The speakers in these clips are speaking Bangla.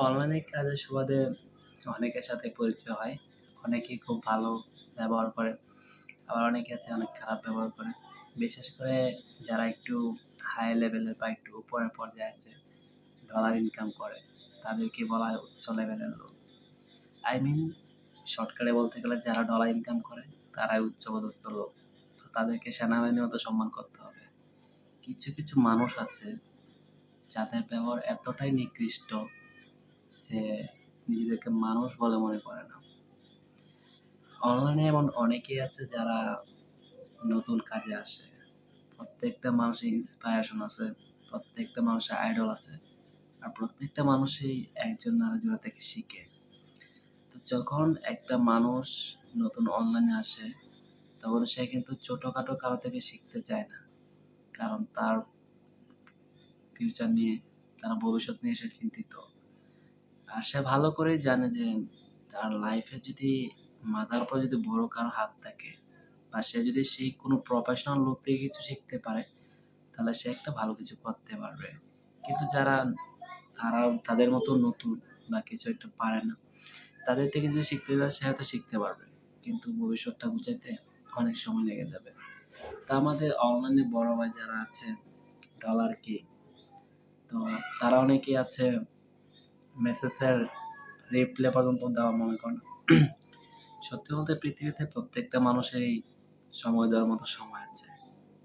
অনলাইনে কাজের সুবাদে অনেকের সাথে পরিচয় হয় অনেকেই খুব ভালো ব্যবহার করে, আবার অনেকে আছে অনেক খারাপ ব্যবহার করে। বিশেষ করে যারা একটু হাই লেভেলের বা একটু উপরের পর্যায়ে আছে ডলার ইনকাম করে, তাদেরকে বলা হয় উচ্চ লেভেলের লোক। আই মিন শর্টকাটে বলতে গেলে যারা ডলার ইনকাম করে, তারাই উচ্চপদস্থ লোক। তো তাদেরকে সেনাবাহিনীর মতো সম্মান করতে হবে। কিছু কিছু মানুষ আছে, যাদের ব্যবহার এতটাই নিকৃষ্ট যে নিজেদেরকে মানুষ বলে মনে করে না। অনলাইনে এমন অনেকেই আছে যারা নতুন কাজে আসে। প্রত্যেকটা মানুষের ইন্সপায়ারেশন আছে, প্রত্যেকটা মানুষের আইডল আছে, আর প্রত্যেকটা মানুষই একজন আরেকজনের থেকে শিখে। তো যখন একটা মানুষ নতুন অনলাইনে আসে, তখন সে কিন্তু ছোটোখাটো কারও থেকে শিখতে চায় না। কারণ তার ফিউচার নিয়ে, তার ভবিষ্যৎ নিয়ে সে চিন্তিত। আর সে ভালো করেই জানে যে তার লাইফে যদি মাথার উপর যদি বড় কারও হাত থাকে বা সে যদি সেই কোনো প্রফেশনাল লোক থেকে কিছু শিখতে পারে, তাহলে সে একটা ভালো কিছু করতে পারবে। কিন্তু যারা, তারা তাদের মতো নতুন বা কিছু একটা পারে না, তাদের থেকে যদি শিখতে যায়, সে হয়তো শিখতে পারবে। কিন্তু ভবিষ্যৎটা গুছাইতে অনেক সময় লেগে যাবে। তা আমাদের অনলাইনে বড় ভাই যারা আছে ডলার কি তো তারা অনেকেই আছে মেসেজের রিপ্লে পর্যন্ত দেওয়া মনে করেন। সত্যি বলতে পৃথিবীতে প্রত্যেকটা মানুষেরই সময় দেওয়ার মতো সময় আছে।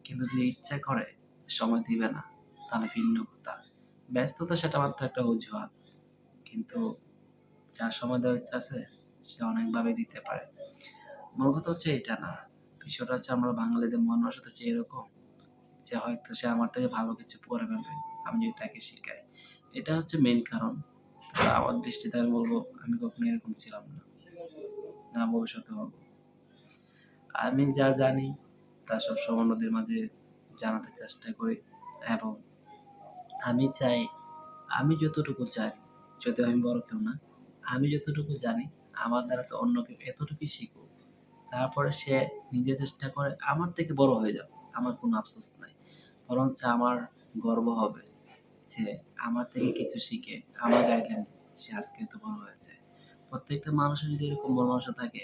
কিন্তু যদি ইচ্ছা করে, সময় দিবে না, তাহলে ভিন্ন কথা। ব্যস্ততা সেটা মাত্র একটা অজুহাত। কিন্তু যার সময় দেওয়ার ইচ্ছা আছে, সে অনেকভাবে দিতে পারে। মূল কথা হচ্ছে এটা না। বিষয়টা হচ্ছে আমরা বাঙালিদের মন মানসিকতা হচ্ছে এরকম যে হয়তো সে আমার থেকে ভালো কিছু পরে ফেলবে, আমি যদি তাকে শিখাই। এটা হচ্ছে মেন কারণ। আমার দৃষ্টিতে আমি বলব আমি কখনো এরকম ছিলাম না। না ভবিষ্যতে হব আমি যা জানি, তা সব অন্যদের মাঝে জানাতে চেষ্টা করি এবং আমি চাই, আমি যতটুকু জানি যদি আমি বড় কেউ না, আমি যতটুকু জানি, আমার দ্বারা তো অন্য কেউ এতটুকুই শিখুক। তারপরে সে নিজে চেষ্টা করে, আমার থেকে বড় হয়ে যাবে আমার কোনো আফসোস নাই। বরঞ্চ আমার গর্ব হবে। যে আমার থেকে কিছু শিখে, আমার গাইডলাইন সে আজকে এত বড় হয়েছে। প্রত্যেকটা মানুষের যদি এরকম বড় মানুষ থাকে,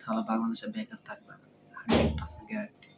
তাহলে বাংলাদেশে বেকার থাকবে না। Hundred percent guarantee